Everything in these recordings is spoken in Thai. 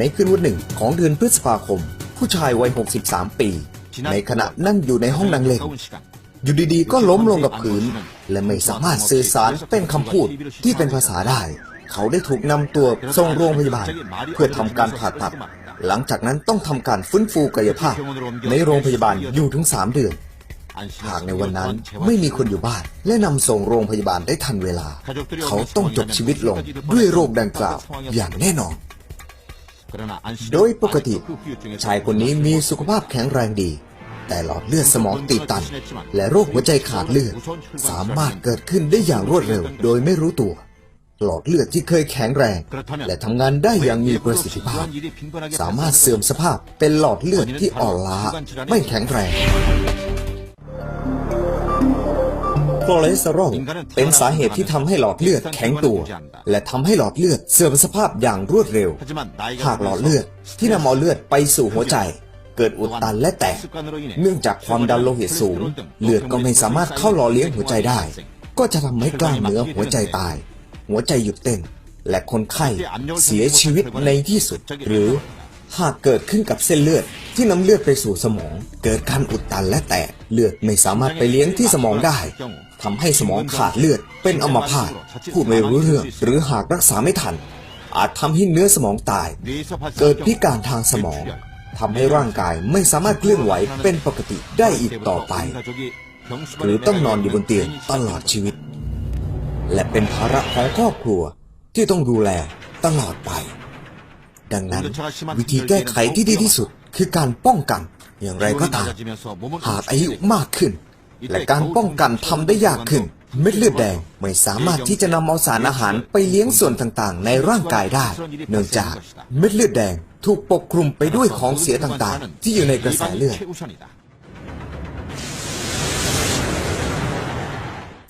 ในคืนวันหนึ่งของเดือนพฤษภาคม ผู้ชายวัย 63 ปี ในขณะนั่งอยู่ในห้องนั่งเล่นอยู่ดีๆ ก็ล้มลงกับพื้น และไม่สามารถสื่อสารเป็นคำพูดที่เป็นภาษาได้ เขาได้ถูกนำตัวส่งโรงพยาบาล เพื่อทำการผ่าตัด หลังจากนั้นต้องทำการฟื้นฟูกายภาพ ในโรงพยาบาลอยู่ถึง 3 เดือนหากในวันนั้นไม่มีคนอยู่บ้าน และนำส่งโรงพยาบาลได้ทันเวลา เขาต้องจบชีวิตลงด้วยโรคดังกล่าวอย่างแน่นอน โดยปกติ ชายคนนี้มีสุขภาพแข็งแรงดี แต่หลอดเลือดสมองตีบตัน และโรคหัวใจขาดเลือด สามารถเกิดขึ้นได้อย่างรวดเร็ว โดยไม่รู้ตัวหลอดเลือดที่เคยแข็งแรง และทำงานได้อย่างมีประสิทธิภาพ สามารถเสื่อมสภาพเป็นหลอดเลือดที่อ่อนล้า ไม่แข็งแรง คอเลสเตอรอลเป็นสาเหตุที่ทำให้หลอดเลือดแข็งตัว และทำให้หลอดเลือดเสื่อมสภาพอย่างรวดเร็ว หากหลอดเลือดที่นำเอาเลือดไปสู่หัวใจ เกิดอุดตันและแตก เนื่องจากความดันโลหิตสูง เลือดก็ไม่สามารถเข้าหล่อเลี้ยงหัวใจได้ ก็จะทำให้กล้ามเนื้อหัวใจตาย หัวใจหยุดเต้น และคนไข้เสียชีวิตในที่สุดหรือ หากเกิดขึ้นกับเส้นเลือดที่นำเลือดไปสู่สมอง เกิดการอุดตันและแตกเลือดไม่สามารถไปเลี้ยงที่สมองได้ทำให้สมองขาดเลือดเป็นอัมพาตพูดไม่รู้เรื่องหรือหากรักษาไม่ทัน อาจทำให้เนื้อสมองตาย เกิดพิการทางสมองทำให้ร่างกายไม่สามารถเคลื่อนไหวเป็นปกติได้อีกต่อไป หรือต้องนอนอยู่บนเตียงตลอดชีวิต และเป็นภาระของครอบครัวที่ต้องดูแลตลอดไป ดังนั้น วิธีแก้ไขที่ดีที่สุดคือการป้องกัน อย่างไรก็ตามหากอายุมากขึ้น และการป้องกันทำได้ยากขึ้น เม็ดเลือดแดงไม่สามารถที่จะนำเอาสารอาหารไปเลี้ยงส่วนต่างๆ ในร่างกายได้ เนื่องจากเม็ดเลือดแดงถูกปกคลุมไปด้วยของเสียต่างๆ ที่อยู่ในกระแสเลือด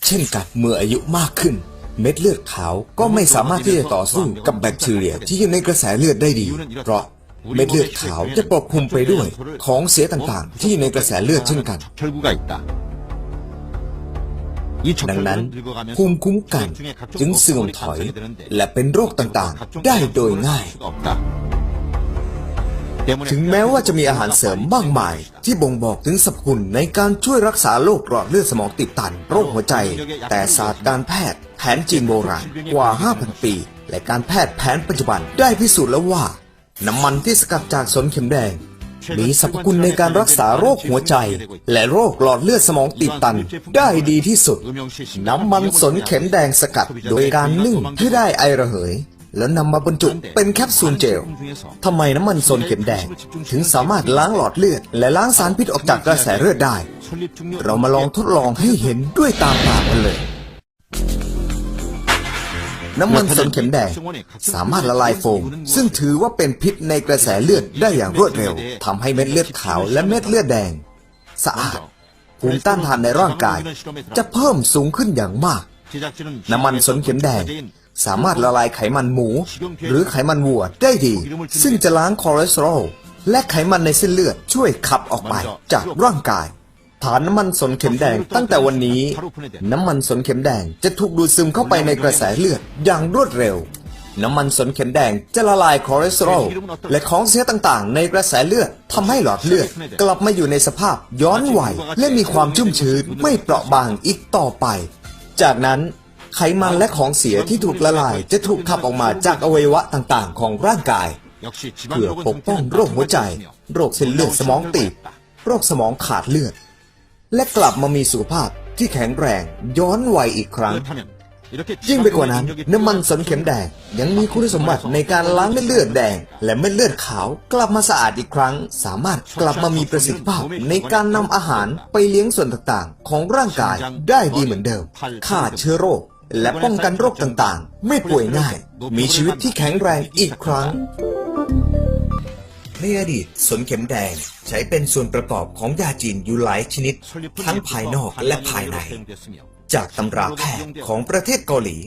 เช่นกันเมื่ออายุมากขึ้น เม็ดเลือดขาวก็ไม่สามารถที่จะต่อสู้กับแบคทีเรียที่อยู่ในกระแสเลือดได้ดี เพราะเม็ดเลือดขาวจะปกคลุมไปด้วยของเสียต่างๆ ที่อยู่ในกระแสเลือดเช่นกัน ดังนั้นภูมิคุ้มกันจึงเสื่อมถอยและเป็นโรคต่างๆ ได้โดยง่าย ถึงแม้ว่าจะมีอาหารเสริมมากมาย ที่บ่งบอกถึงสรรพคุณในการช่วยรักษาโรคหลอดเลือดสมองตีบตัน โรคหัวใจ แต่ศาสตร์การแพทย์ แผนจีนโบราณกว่า 5,000 ปี และการแพทย์แผนปัจจุบันได้พิสูจน์แล้วว่า น้ำมันที่สกัดจากสนเข็มแดง มีสรรพคุณในการรักษาโรคหัวใจ และโรคหลอดเลือดสมองตีบตันได้ดีที่สุด น้ำมันสนเข็มแดงสกัด โดยการนึ่งให้ได้ไอระเหย แล้วนำมาบรรจุเป็นแคปซูลเจลทำไมน้ำมันสนเข็มแดง ถึงสามารถล้างหลอดเลือด และล้างสารพิษออกจากกระแสเลือดได้ เรามาลองทดลองให้เห็นด้วยตาเปล่ากันเลยน้ำมันสนเข็มแดง สามารถละลายโฟม ซึ่งถือว่าเป็นพิษในกระแสเลือดได้อย่างรวดเร็วทำให้เม็ดเลือดขาวและเม็ดเลือดแดง สะอาดภูมิต้านทานในร่างกาย จะเพิ่มสูงขึ้นอย่างมาก น้ำมันสนเข็มแดง สามารถละลายไขมันหมู หรือไขมันวัวได้ดี ซึ่งจะล้างคอเลสเตอรอลและไขมันในเส้นเลือดช่วยขับออกไปจากร่างกาย ฐานน้ำมันสนเข็มแดงตั้งแต่วันนี้ น้ำมันสนเข็มแดงจะถูกดูดซึมเข้าไปในกระแสเลือดอย่างรวดเร็ว น้ำมันสนเข็มแดงจะละลายคอเลสเตอรอลและของเสียต่างๆ ในกระแสเลือดทำให้หลอดเลือด กลับมาอยู่ในสภาพย้อนวัยและมีความชุ่มชื้นไม่เปราะบางอีกต่อไป จากนั้น ไขมันและของเสียที่ถูกละลายจะถูกขับออกมาจากอวัยวะต่างๆ ของร่างกาย เพื่อปกป้องโรคหัวใจ โรคเส้นเลือดสมองตีบโรคสมองขาดเลือด และกลับมามีสุขภาพที่แข็งแรงย้อนวัยอีกครั้งยิ่งไปกว่านั้นน้ำมันสนเข็มแดงยังมีคุณสมบัติในการล้างเม็ดเลือดแดง และเม็ดเลือดขาวกลับมาสะอาดอีกครั้ง สามารถกลับมามีประสิทธิภาพในการนำอาหารไปเลี้ยงส่วนต่างๆ ของร่างกายได้ดีเหมือนเดิมฆ่าเชื้อโรค และป้องกันโรคต่างๆ ไม่ป่วยง่าย มีชีวิตที่แข็งแรงอีกครั้งในอดีตสนเข็มแดงใช้เป็นส่วนประกอบของยาจีนอยู่หลายชนิด ทั้งภายนอกและภายใน จากตำราแพทย์ของประเทศเกาหลี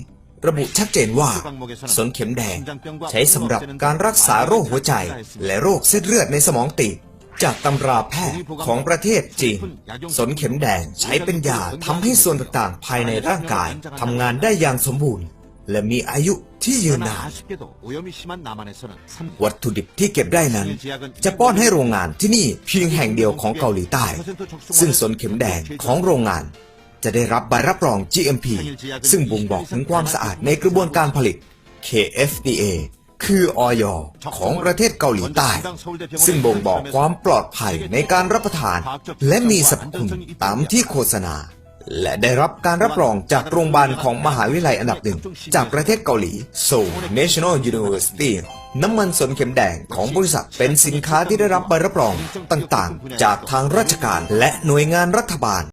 ระบุชัดเจนว่า สนเข็มแดงใช้สำหรับการรักษาโรคหัวใจ และโรคเส้นเลือดในสมองตีบ จากตำราแพทย์ของประเทศจีนสนเข็มแดงใช้เป็นยาทำให้ส่วนต่างๆ ภายในร่างกายทำงานได้อย่างสมบูรณ์ และมีอายุที่ยืนนาน วัตถุดิบที่เก็บได้นั้น จะป้อนให้โรงงานที่นี่เพียงแห่งเดียวของเกาหลีใต้ ซึ่งสนเข็มแดงของโรงงาน จะได้รับใบรับรอง GMP ซึ่งบ่งบอกถึงความสะอาดในกระบวนการผลิต KFDA คือออยของประเทศเกาหลีใต้ ซึ่งบ่งบอกความปลอดภัยในการรับประทาน และมีสรรพคุณตามที่โฆษณา และได้รับการรับรองจากโรงพยาบาลของมหาวิทยาลัยอันดับหนึ่ง จากประเทศเกาหลี Seoul National University น้ำมันสนเข็มแดงของบริษัทเป็นสินค้าที่ได้รับใบรับรองต่างๆ จากทางราชการและหน่วยงานรัฐบาล